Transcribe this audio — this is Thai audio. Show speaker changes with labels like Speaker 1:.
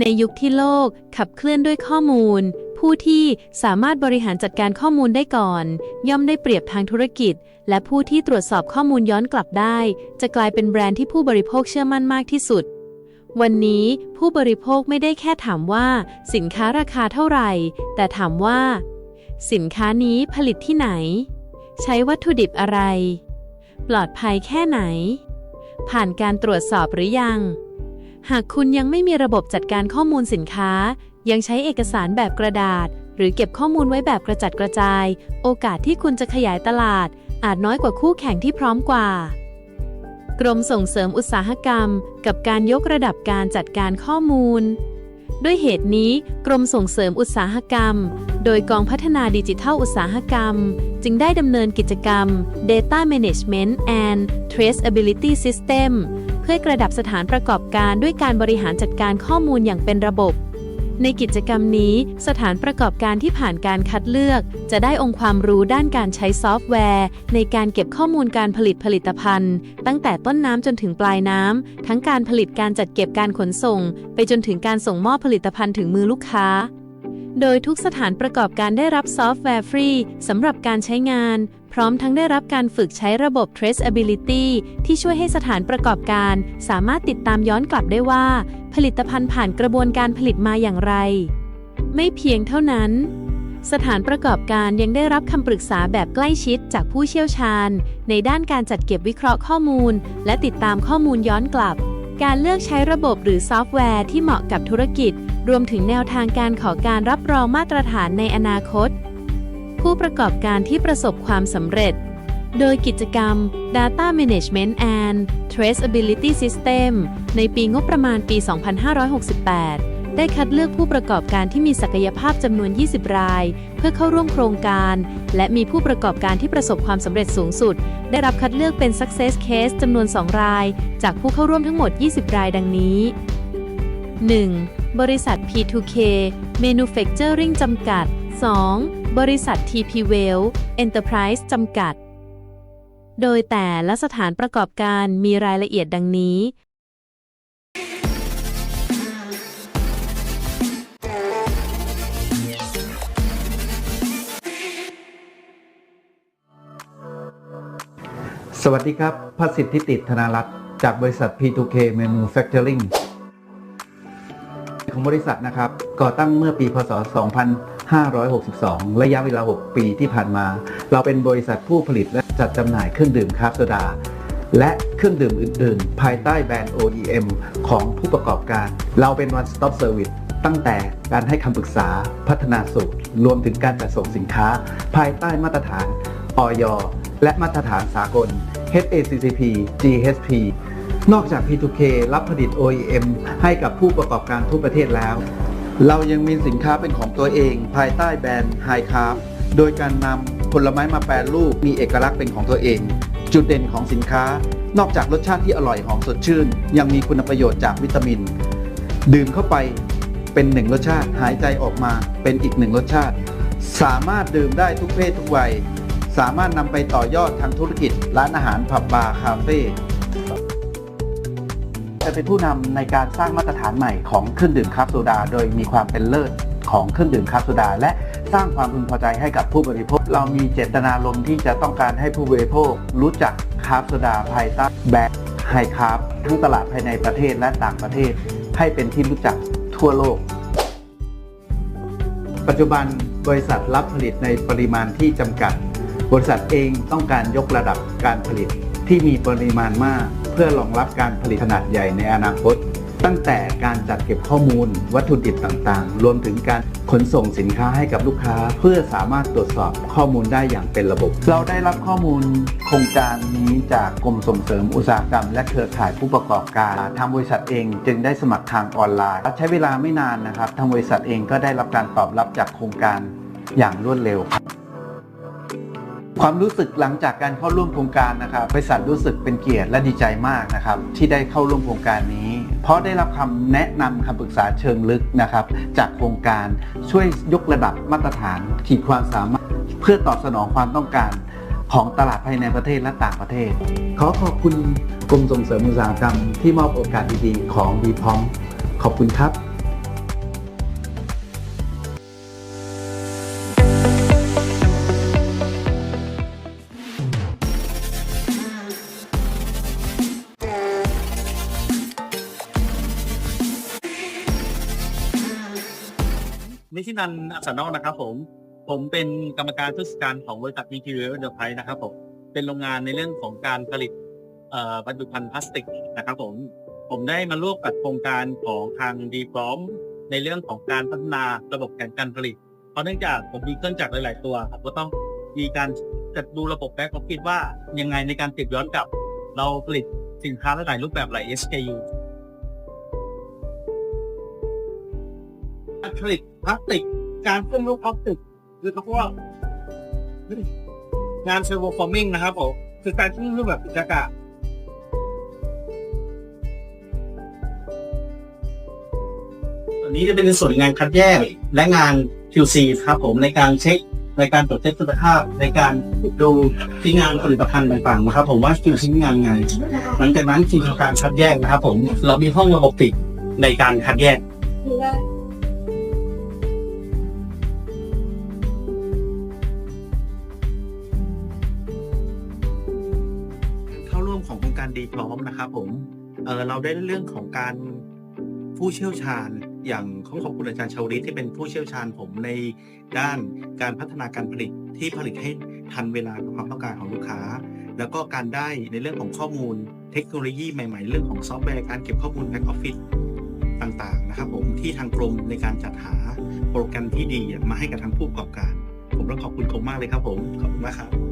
Speaker 1: ในยุคที่โลกขับเคลื่อนด้วยข้อมูล ผู้ที่สามารถบริหารจัดการข้อมูลได้ก่อน ย่อมได้เปรียบทางธุรกิจ และผู้ที่ตรวจสอบข้อมูลย้อนกลับได้ จะกลายเป็นแบรนด์ที่ผู้บริโภคเชื่อมั่นมากที่สุด วันนี้ผู้บริโภคไม่ได้แค่ถามว่า สินค้าราคาเท่าไหร่ แต่ถามว่า สินค้านี้ผลิตที่ไหน ใช้วัตถุดิบอะไร ปลอดภัยแค่ไหน ผ่านการตรวจสอบหรือยัง หากคุณยังไม่มีระบบจัดการข้อมูลสินค้า ยังใช้เอกสารแบบกระดาษ หรือเก็บข้อมูลไว้แบบกระจัดกระจาย โอกาสที่คุณจะขยายตลาด อาจน้อยกว่าคู่แข่งที่พร้อมกว่า กรมส่งเสริมอุตสาหกรรม กับการยกระดับการจัดการข้อมูล ด้วยเหตุนี้ กรมส่งเสริมอุตสาหกรรม โดยกองพัฒนาดิจิทัลอุตสาหกรรม จึงได้ดำเนินกิจกรรม Data Management and Traceability System พื่อกระดับสถานประกอบการด้วยการบริหารจัดการข้อมูลอย่างเป็นระบบ ในกิจกรรมนี้ สถานประกอบการที่ผ่านการคัดเลือก จะได้องค์ความรู้ด้านการใช้ซอฟต์แวร์ ในการเก็บข้อมูลการผลิตผลิตภัณฑ์ ตั้งแต่ต้นน้ำจนถึงปลายน้ำ ทั้งการผลิตการจัดเก็บการขนส่ง ไปจนถึงการส่งมอบผลิตภัณฑ์ถึงมือลูกค้า โดยทุกสถานประกอบการได้รับซอฟต์แวร์ฟรีสำหรับการใช้งาน พร้อมทั้งได้รับการฝึกใช้ระบบ Traceability ที่ช่วยให้สถานประกอบการ สามารถติดตามย้อนกลับได้ว่า ผลิตภัณฑ์ผ่านกระบวนการผลิตมาอย่างไร ไม่เพียงเท่านั้นสถานประกอบการยังได้รับคำปรึกษาแบบใกล้ชิดจากผู้เชี่ยวชาญ ในด้านการจัดเก็บวิเคราะห์ข้อมูล และติดตามข้อมูลย้อนกลับ การเลือกใช้ระบบหรือซอฟต์แวร์ที่เหมาะกับธุรกิจ รวมถึงแนวทางการขอการรับรองมาตรฐานในอนาคต ผู้ประกอบการที่ประสบความสำเร็จ โดยกิจกรรม Data Management and Traceability System ในปีงบประมาณปี 2568ได้คัดเลือกผู้ประกอบการที่มีศักยภาพจำนวน 20 ราย เพื่อเข้าร่วมโครงการ และมีผู้ประกอบการที่ประสบความสำเร็จสูงสุด ได้รับคัดเลือกเป็น Success Case จำนวน 2 ราย จากผู้เข้าร่วมทั้งหมด 20 รายดังนี้ 1. บริษัท P2K Manufacturing จำกัด 2. บริษัท TP Well Enterprise จำกัด โดยแต่ละสถานประกอบการมีรายละเอียดดังนี้
Speaker 2: สวัสดีครับพัสิทธิติธนารัตน์จากบริษัท P2K Manufacturing ของบริษัทนะครับก่อตั้งเมื่อปีพศ 2562 ระยะเวลา 6 ปีที่ผ่านมา เราเป็นบริษัทผู้ผลิตและจัดจำหน่ายเครื่องดื่มคราฟต์โซดา และเครื่องดื่มอื่น ๆ ภายใต้แบรนด์ OEM ของผู้ประกอบการ เราเป็น one stop service ตั้งแต่การให้คำปรึกษาพัฒนาสูตร รวมถึงการจัดส่งสินค้า ภายใต้มาตรฐานออยและมาตรฐานสากล HACCP GSP นอกจาก P2K รับผลิต OEM ให้กับผู้ประกอบการทั่วประเทศแล้ว เรายังมีสินค้าเป็นของตัวเอง ภายใต้แบรนด์ High Carb โดยการนำผลไม้มาแปรรูปมีเอกลักษณ์เป็นของตัวเอง จุดเด่นของสินค้า นอกจากรสชาติที่อร่อยหอมสดชื่น ยังมีคุณประโยชน์จากวิตามิน ดื่มเข้าไปเป็นหนึ่งรสชาติ หายใจออกมาเป็นอีกหนึ่งรสชาติ สามารถดื่มได้ทุกเพศทุกวัย สามารถนำไปต่อยอดทางธุรกิจ ร้านอาหารผับบาร์คาเฟ่ จะเป็นผู้นำในการสร้างมาตรฐานใหม่ของเครื่องดื่มคราฟโซดา โดยมีความเป็นเลิศของเครื่องดื่มคราฟโซดา และสร้างความพึงพอใจให้กับผู้บริโภค เรามีเจตนารมณ์ที่จะต้องการให้ผู้บริโภค รู้จักคราฟโซดาภายใต้แบรนด์ไฮคราฟทั้งตลาดภายในประเทศและต่างประเทศ ให้เป็นที่รู้จักทั่วโลก ปัจจุบันบริษัทรับผลิตในปริมาณที่จำกัด บริษัทเองต้องการยกระดับการผลิตที่มีปริมาณมาก พื่อรองรับการผลิตขนาดใหญ่ในอนาคต ตั้งแต่การจัดเก็บข้อมูล วัตถุดิบต่างๆ รวมถึงการขนส่งสินค้าให้กับลูกค้า เพื่อสามารถตรวจสอบข้อมูลได้อย่างเป็นระบบ เราได้รับข้อมูลโครงการนี้จากกรมส่งเสริมอุตสาหกรรม และเครือข่ายผู้ประกอบการทางบริษัทเองจึงได้สมัครทางออนไลน์ใช้เวลาไม่นานนะครับทางบริษัทเองก็ได้รับการตอบรับจากโครงการอย่างรวดเร็ว ความรู้สึกหลังจากการเข้าร่วมโครงการนะครับบริษัทรู้สึกเป็นเกียรติและดีใจมากนะครับที่ได้เข้าร่วมโครงการนี้ เพราะได้รับคำแนะนำคำปรึกษาเชิงลึกนะครับ จากโครงการช่วยยกระดับมาตรฐาน ขีดความสามารถ เพื่อตอบสนองความต้องการของตลาดภายในประเทศและต่างประเทศ ขอขอบคุณกรมส่งเสริมอุตสาหกรรมที่มอบโอกาสดีๆของ b ีพร้อมขอบคุณครับ
Speaker 3: นิชินันอักษรนอกนะครับผม ผมเป็นกรรมการผู้จัดการของบริษัท Material Enterprise นะครับผม เป็นโรงงานในเรื่องของการผลิตบรรจุภัณฑ์พลาสติกนะครับผม ผมได้มาร่วมกับโครงการของทางดีพร้อมในเรื่องของการพัฒนาระบบแผนการผลิต เพราะเนื่องจากผมมีเครื่องจักรหลาย ๆ ตัวครับก็ต้องมีการจัดดูระบบแบ็กออฟฟิศว่ายังไงในการติดย้อนกลับ เราผลิตสินค้าหลายรูปแบบหลาย SKU ผลิตพลาสติก การขึ้นรูปพลาสติกหรือเขาเรียกว่างานเซอร์โวฟอร์มิงนะครับผมคือการขึ้นรูปแบบกิจการอันนี้จะเป็นส่วนงานคัดแยกและงาน QC ครับผมในการเช็คในการตรวจเช็คคุณภาพในการดูที่งานผลิตภัณฑ์ต่างๆนะครับ ผมว่า QC งานไงหลังจากนั้นคือการคัดแยกนะครับ ผมเรามีห้องระบบติกในการคัดแยก ของโครงการดีพร้อมนะครับผมเออเราได้เรื่องของการผู้เชี่ยวชาญ อย่างขอขอบคุณอาจารย์ชาวริตที่เป็นผู้เชี่ยวชาญผมในด้านการพัฒนาการผลิตที่ผลิตให้ทันเวลากับความต้องการของลูกค้า แล้วก็การได้ในเรื่องของข้อมูลเทคโนโลยีใหม่ๆ เรื่องของซอฟต์แวร์การเก็บข้อมูลแบ็กออฟฟิศต่างๆนะครับผมที่ทางกรมในการจัดหาโปรแกรมที่ดีมาให้กับทางผู้ประกอบการ ผมต้องขอบคุณกรมมากเลยครับผมขอบคุณมากครับ